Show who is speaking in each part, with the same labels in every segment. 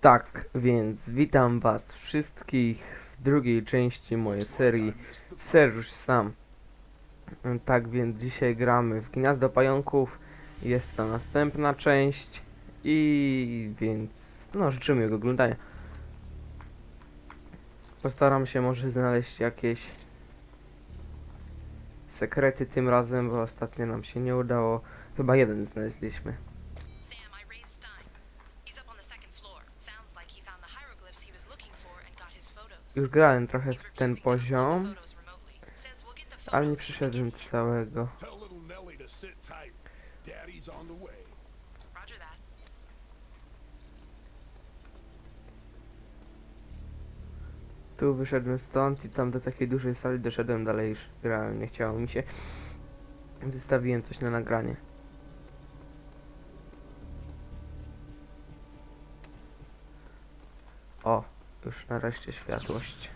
Speaker 1: Tak, więc witam was wszystkich w drugiej części mojej serii Serż Sam. Tak więc dzisiaj gramy w Gniazdo Pająków. Jest to następna część i więc no życzymy miłego oglądania. Postaram się może znaleźć jakieś sekrety tym razem, bo ostatnio nam się nie udało. Chyba jeden znaleźliśmy. Już grałem trochę w ten poziom, ale nie przyszedłem całego. Tu wyszedłem stąd i tam do takiej dużej sali doszedłem dalej już grałem, nie chciało mi się. Wystawiłem coś na nagranie. O, już nareszcie światłość.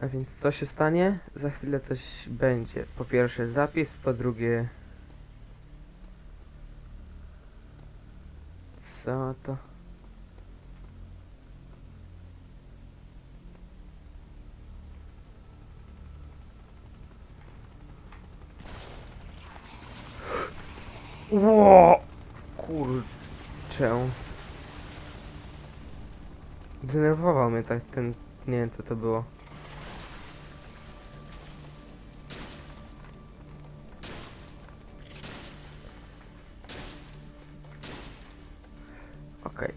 Speaker 1: A więc co się stanie? Za chwilę coś będzie. Po pierwsze zapis, po drugie... Co to? Ło! Kurczę. Denerwował mnie tak ten... Nie wiem co to było. Okej.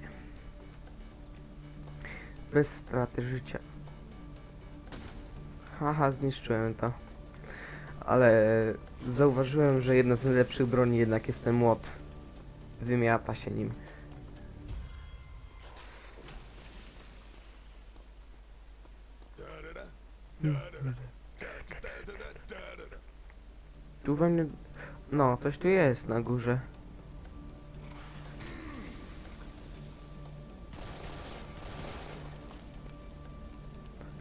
Speaker 1: Bez straty życia. Haha, zniszczyłem to. Ale zauważyłem, że jedna z najlepszych broni jednak jest ten młot. Wymiata się nim. Tu we mnie... No, coś tu jest na górze.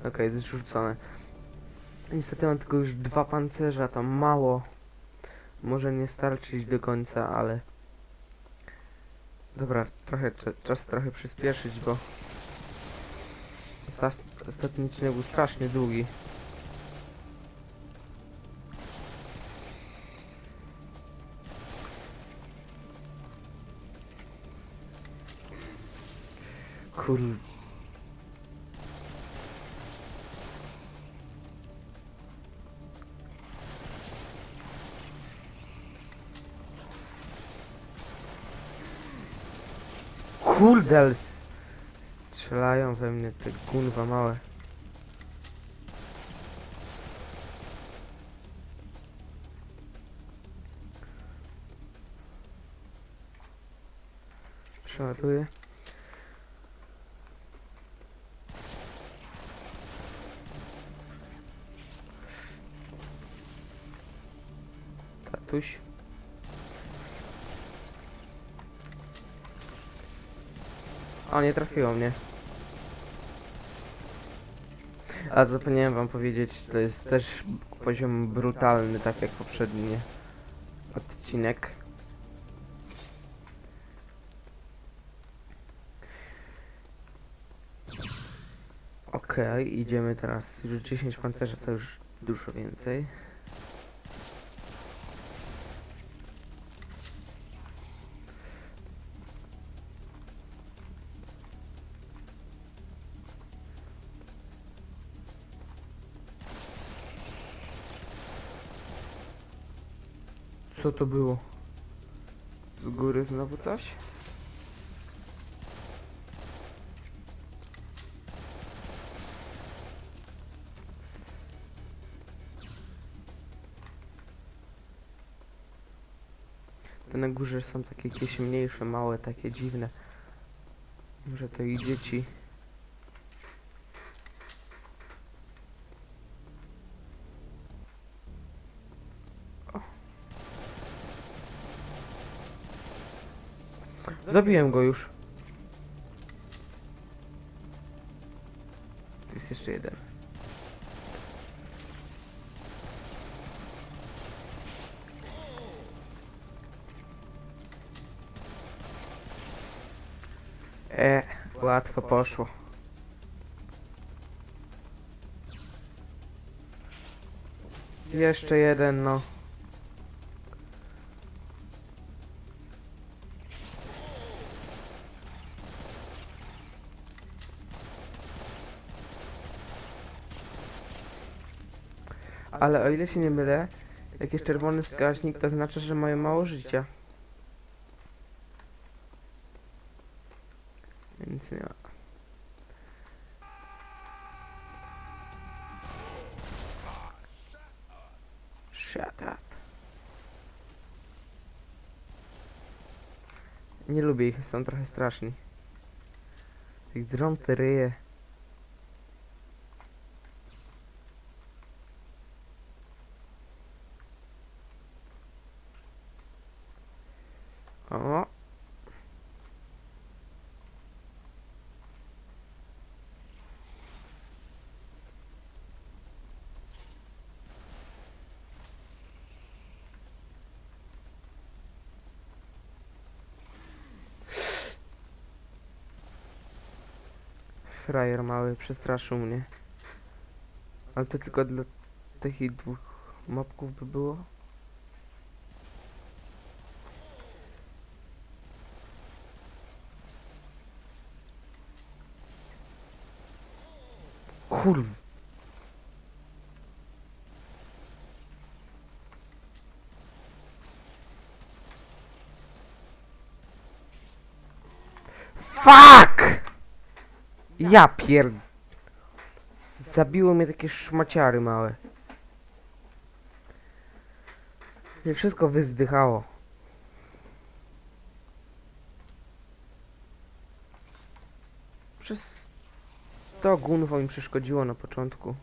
Speaker 1: Okej, okay, zrzucone. Niestety mam tylko już dwa pancerza, to mało. Może nie starczyć do końca, ale... Dobra, trochę, cza- czas trochę przyspieszyć, bo... Osta- Ostatni odcinek był strasznie długi. Kur... Kurde, strzelają we mnie te gunwa małe. Przeładuję. Tatuś. O, nie trafiło mnie. A zapomniałem wam powiedzieć, to jest też poziom brutalny, tak jak poprzedni odcinek. Okej, idziemy teraz. Już 10 pancerza to już dużo więcej. Co to było? Z góry znowu coś? Te na górze są takie jakieś mniejsze, małe, takie dziwne. Może to i dzieci. Zabiłem go już. Tu jest jeszcze jeden. E, łatwo poszło. Jeszcze jeden, no. Ale o ile się nie mylę, jak jest czerwony wskaźnik, to znaczy, że mają mało życia. Więc nie ma. Shut up. Nie lubię ich, są trochę straszni. Ich drą te ryje. O. Frajer mały przestraszył mnie. Ale to tylko dla i dwóch mopków by było? Kurw. Fuck! Ja pier... Zabiło mnie takie szmaciary małe. I wszystko wyzdychało. Przez to gunwo im przeszkodziło na początku.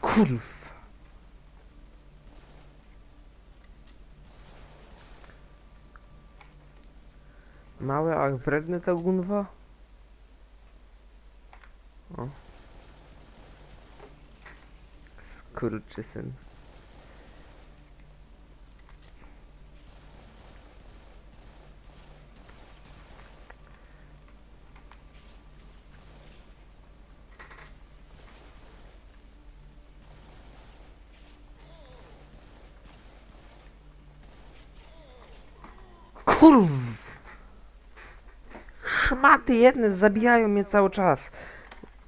Speaker 1: Kurw. Małe, a wredne to gunwo? O. Skurczysyn. Kurw! Szmaty jedne zabijają mnie cały czas.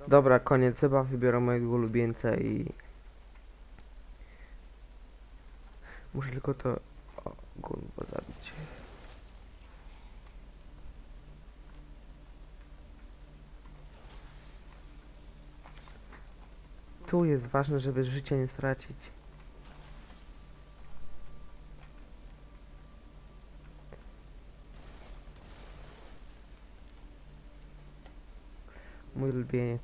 Speaker 1: Dobra, koniec. Chyba wybiorę mojego ulubieńca i... Muszę tylko to... O, gulbo zabić. Tu jest ważne, żeby życia nie stracić. Mój ulubieniec.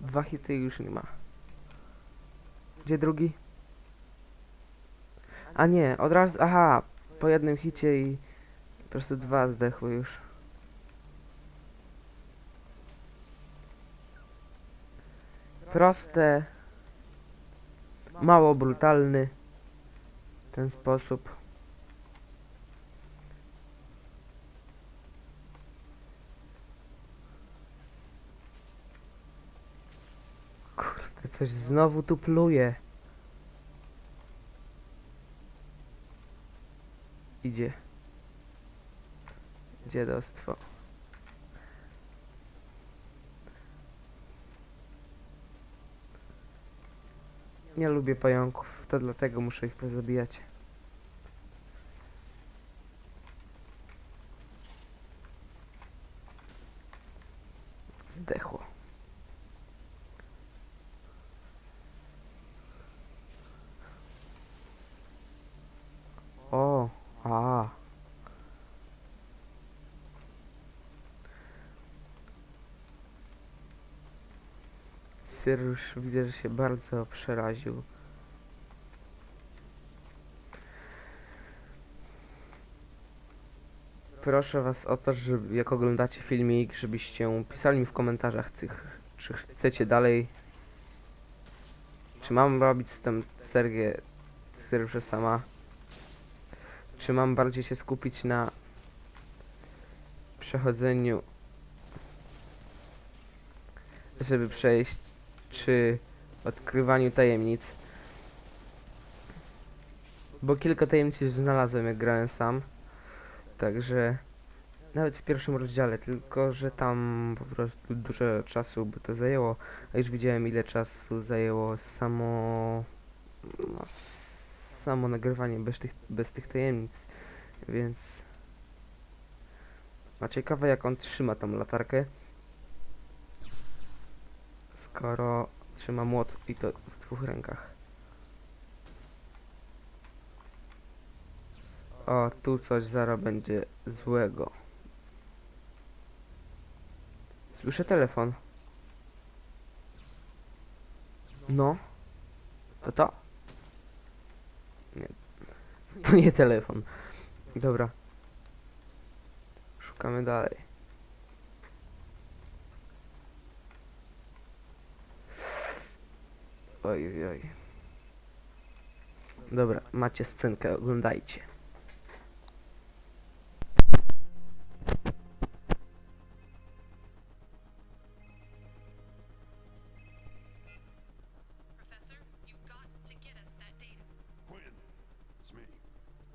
Speaker 1: Dwa hity już nie ma. Gdzie drugi? A nie, od razu, aha, po jednym hicie i po prostu dwa zdechły już. Proste, mało brutalny ten sposób. Kurde, coś znowu tu pluje. Idzie. Dziadostwo. Nie lubię pająków, to dlatego muszę ich pozabijać. Zdechło. O, a. Syrusz widzę, że się bardzo przeraził. Proszę was o to, że jak oglądacie filmik, żebyście pisali mi w komentarzach, czy, ch- czy chcecie dalej Czy mam robić z tym serię Serże sama? Czy mam bardziej się skupić na przechodzeniu, żeby przejść, czy odkrywaniu tajemnic? Bo kilka tajemnic znalazłem, jak grałem sam. Także nawet w pierwszym rozdziale, tylko że tam po prostu dużo czasu by to zajęło. A już widziałem ile czasu zajęło samo no, samo nagrywanie bez tych, bez tych tajemnic, więc a ciekawe jak on trzyma tą latarkę skoro trzyma młot i to w dwóch rękach. O, tu coś zaraz będzie złego. Słyszę telefon. No. To to? Nie. To nie telefon. Dobra. Szukamy dalej. Oj, oj. Dobra, macie scenkę, oglądajcie.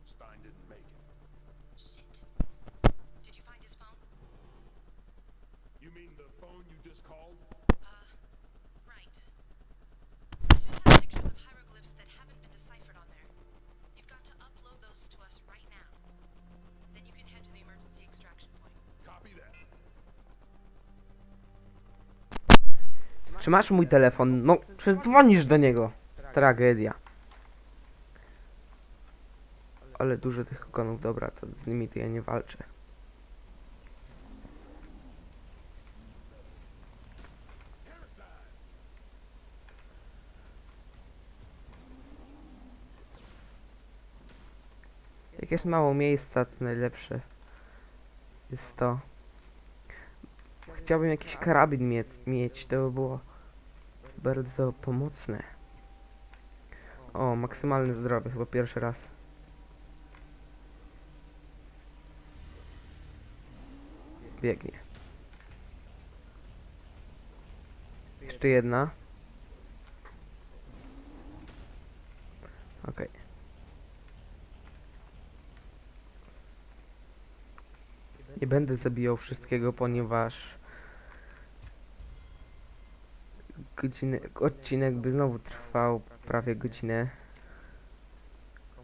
Speaker 2: Stein didn't make it.
Speaker 3: Shit. Did you find his phone?
Speaker 2: You mean the phone you just called?
Speaker 3: Uh, right. It should have pictures of hieroglyphs that haven't been deciphered on there. You've got to upload those to us right now. Then you can head to the emergency extraction point.
Speaker 2: Copy that.
Speaker 1: Czy masz mój telefon? No, przecież dzwonisz do niego. Tragedia. Ale dużo tych kokonów, dobra, to z nimi to ja nie walczę. Jak jest mało miejsca, to najlepsze jest to. Chciałbym jakiś karabin mieć, mieć, to by było bardzo pomocne. O, maksymalne zdrowie, chyba pierwszy raz. Biegnie. Jeszcze jedna. Okej. Nie będę zabijał wszystkiego, ponieważ godzinę, odcinek by znowu trwał prawie godzinę.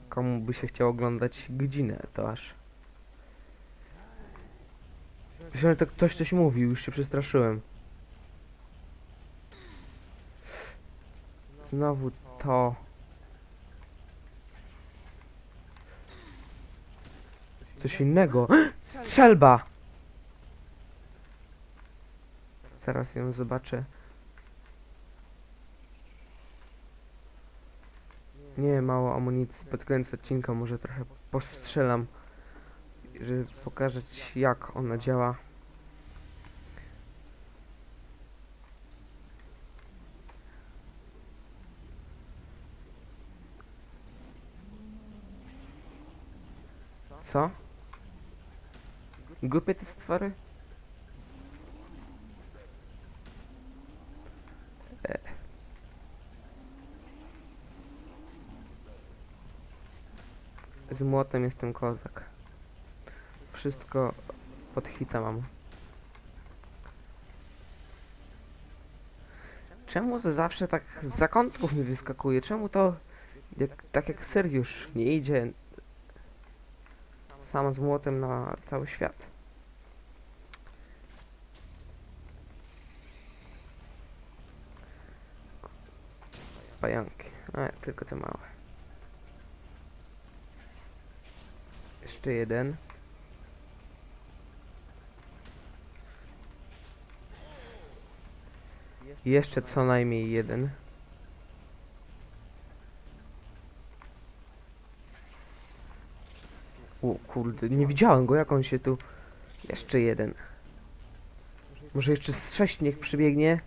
Speaker 1: Komu by się chciał oglądać godzinę, to aż. Myślałem, że to ktoś coś mówił, już się przestraszyłem. Znowu to. Coś innego. Strzelba! Zaraz ją zobaczę. Nie, mało amunicji. Pod koniec odcinka może trochę postrzelam, żeby pokazać jak ona działa. Co? Głupie te stwory? E. Z młotem jestem kozak. Wszystko pod hita mam. Czemu to zawsze tak z zakątków mi wyskakuje? Czemu to jak, tak jak Seriusz nie idzie sam z młotem na cały świat? Pająki. A, tylko te małe. Jeszcze jeden. Jeszcze co najmniej jeden. O kurde, nie widziałem go, jak on się tu... Jeszcze jeden. Może jeszcze z sześć niech przybiegnie?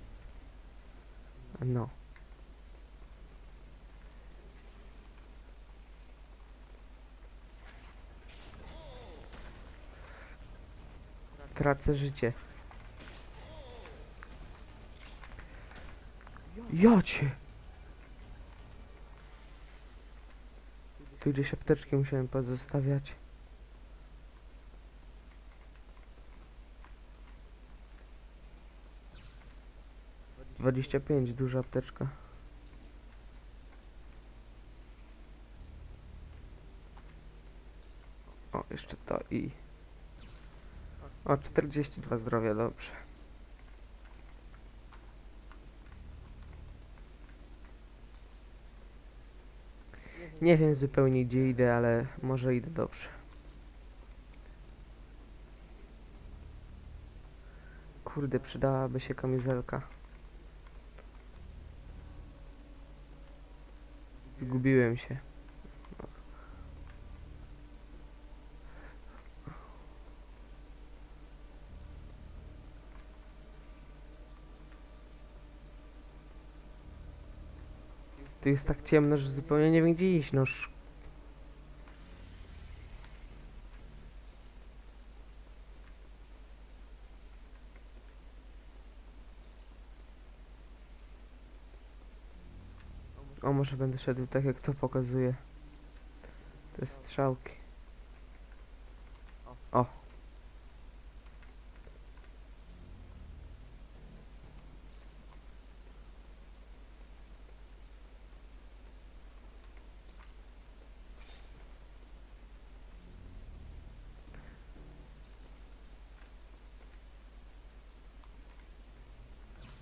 Speaker 1: No. Tracę życie. Jocie! Tu gdzieś apteczki musiałem pozostawiać. Dwadzieścia pięć, duża apteczka. O, jeszcze to i... O, 42 zdrowia, dobrze. Nie wiem zupełnie gdzie idę, ale może idę dobrze. Kurde, przydałaby się kamizelka. Zgubiłem się. Tu jest tak ciemno, że zupełnie nie wiem gdzie iść, no sz- O, może będę szedł tak jak to pokazuje. Te strzałki. O.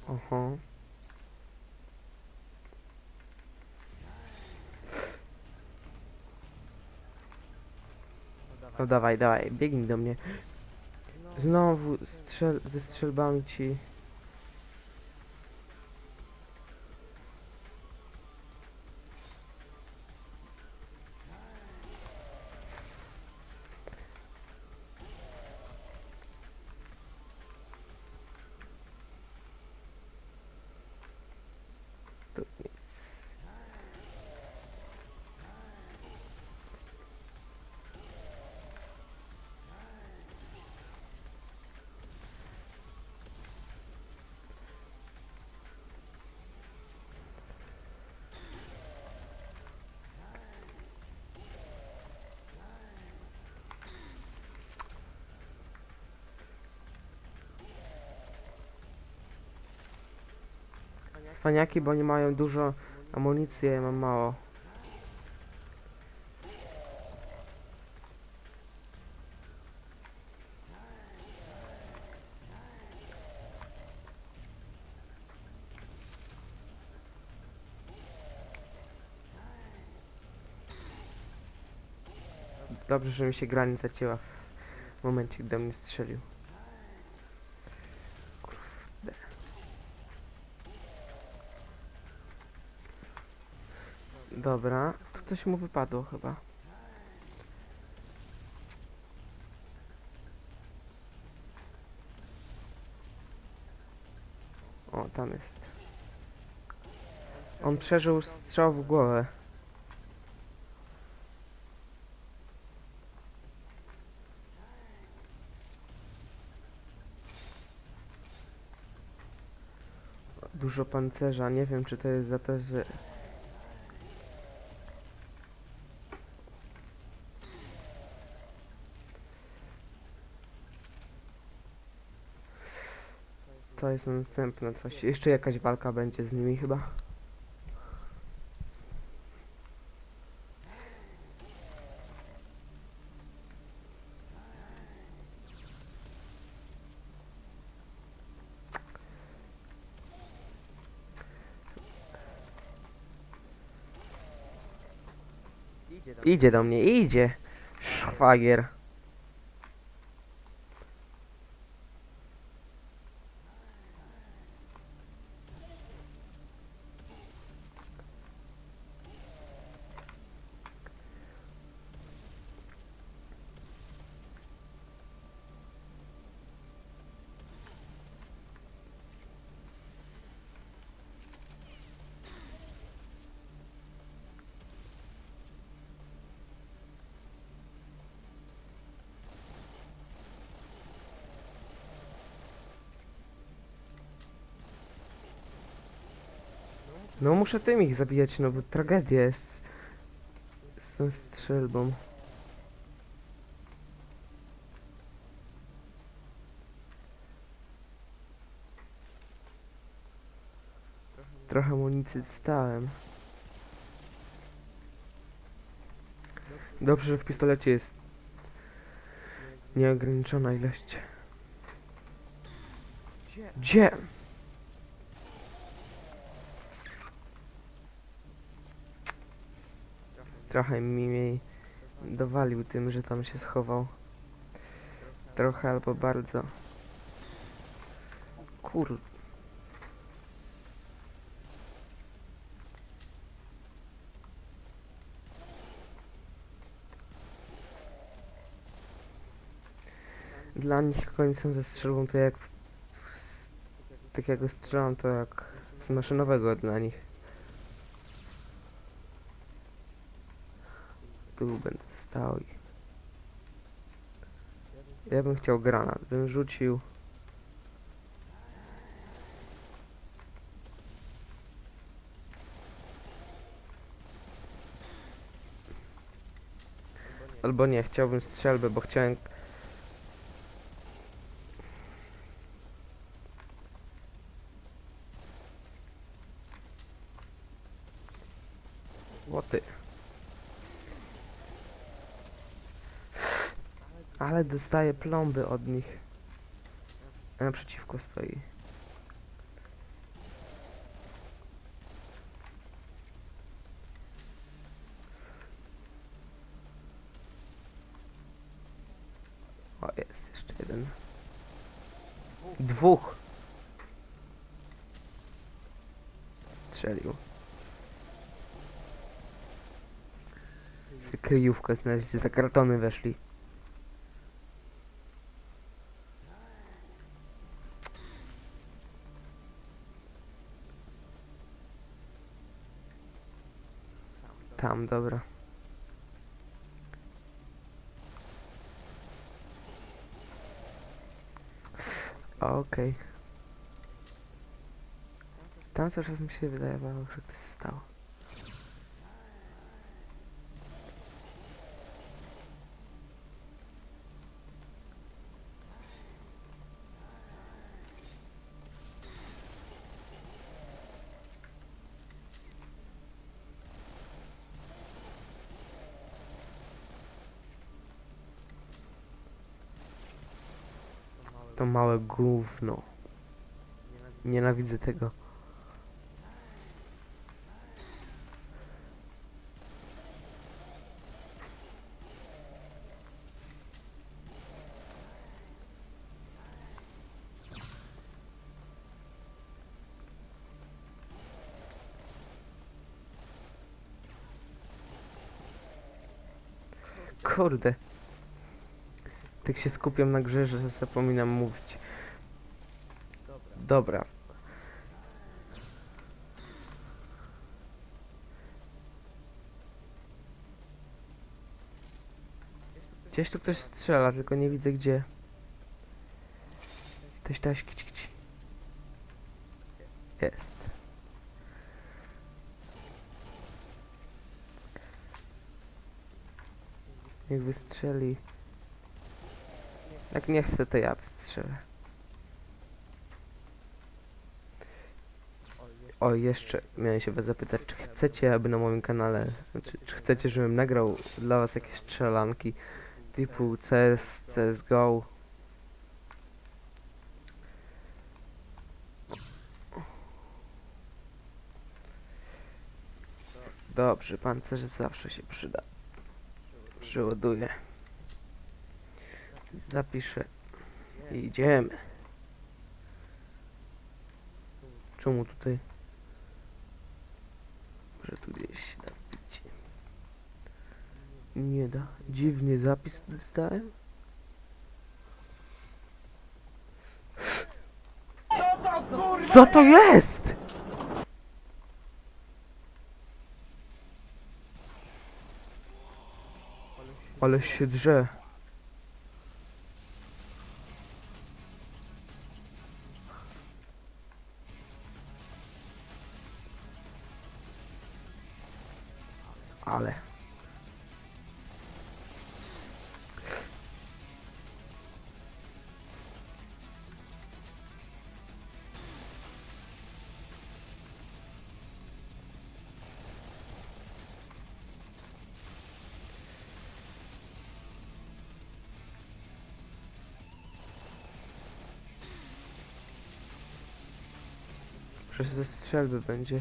Speaker 1: Oho. No dawaj, dawaj, biegnij do mnie. Znowu strzel ze strzelbami ci. Tu nic. Cwaniaki, bo oni mają dużo amunicji, ja mam mało. Dobrze, że mi się gra nie zacięła w momencie, gdy mnie strzelił. Dobra, tu coś mu wypadło chyba. O, tam jest. On przeżył strzał w głowę. Dużo pancerza, nie wiem czy to jest za to, że To jest następne coś. Jeszcze jakaś walka będzie z nimi chyba. Idzie do mnie, idzie. Szwagier. No muszę tym ich zabijać, no bo tragedia jest z tą strzelbą. Trochę amunicji dostałem. Dobrze, że w pistolecie jest nieograniczona ilość. Gdzie? Trochę mi jej dowalił tym, że tam się schował. Trochę albo bardzo. Kur... Dla nich końcem ze strzelbą to jak... z takiego strzelam to jak z maszynowego dla nich. Tu będę stał i... Ja bym chciał granat, bym rzucił... Albo nie, chciałbym strzelbę, bo chciałem... Łoty. Ale dostaję plomby od nich. A naprzeciwko stoi. O, jest jeszcze jeden. Dwóch! Strzelił. Kryjówkę znaleźli, za kartony weszli. Dobra. Okej. Tam cały czas mi się wydawało, że ktoś stał. To małe gówno. Nienawidzę tego. Kurde. Tak się skupiam na grze, że zapominam mówić. Dobra. Gdzieś tu ktoś strzela, tylko nie widzę gdzie. Ktoś taś kici kici. Jest. Niech wystrzeli. Jak nie chcę, to ja wystrzelę. O, jeszcze miałem się was zapytać, czy chcecie, aby na moim kanale, czy, czy chcecie, żebym nagrał dla was jakieś strzelanki typu CS, CSGO? Dobrze, pancerz zawsze się przyda. Przyładuję. Zapiszę. Idziemy. Czemu tutaj? Może tu gdzieś się da wbić. Nie da. Dziwny zapis dostałem. Co to jest? Ale się drze. Strzelby będzie.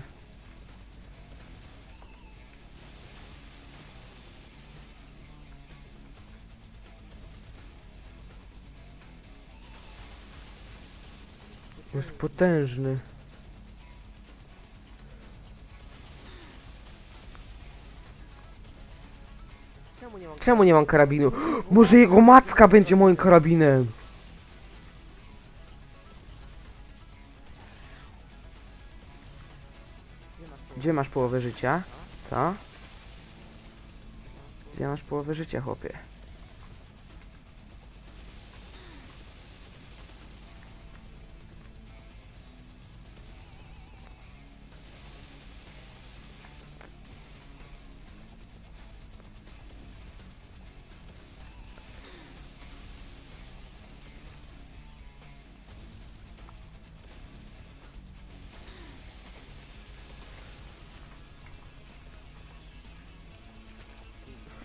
Speaker 1: Jest potężny. Czemu nie mam karabinu? Może jego macka będzie moim karabinem? Gdzie masz połowę życia? Co? Gdzie masz połowę życia, chłopie?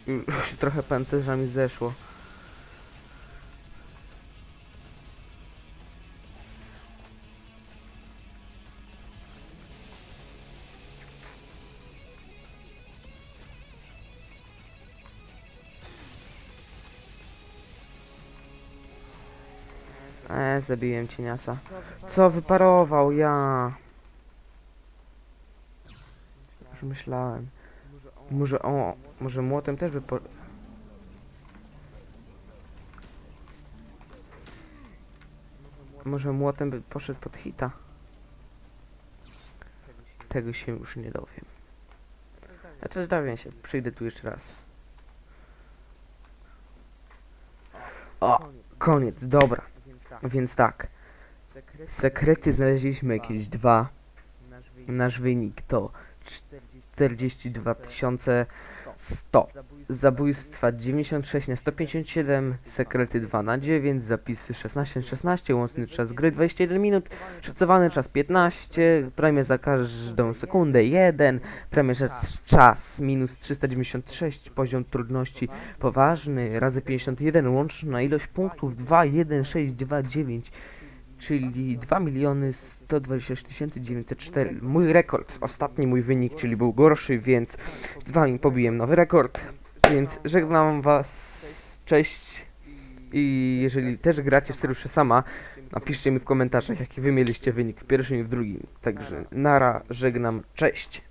Speaker 1: Już trochę pancerzami zeszło. E, zabiłem cieniasa. Co wyparował? Ja. Już myślałem. Może o, może młotem też by po... Może młotem by poszedł pod hita. Tego się już nie dowiem. Ja też dowiem się, przyjdę tu jeszcze raz. O, koniec, dobra. Więc tak. Sekrety znaleźliśmy jakieś dwa. Nasz wynik to 42 100. Zabójstwa 96 na 157, sekrety 2 na 9, zapisy 16 na 16, łączny czas gry 21 minut, szacowany czas 15, premia za każdą sekundę 1, premia za czas minus 396, poziom trudności poważny razy 51, łączna ilość punktów 21629 czyli 2 miliony 126 904. Mój rekord, ostatni mój wynik, czyli był gorszy, więc z wami pobiłem nowy rekord. Więc żegnam was, cześć. I jeżeli też gracie w Seriusze sama, napiszcie mi w komentarzach, jaki wy mieliście wynik w pierwszym i w drugim. Także nara, żegnam, cześć.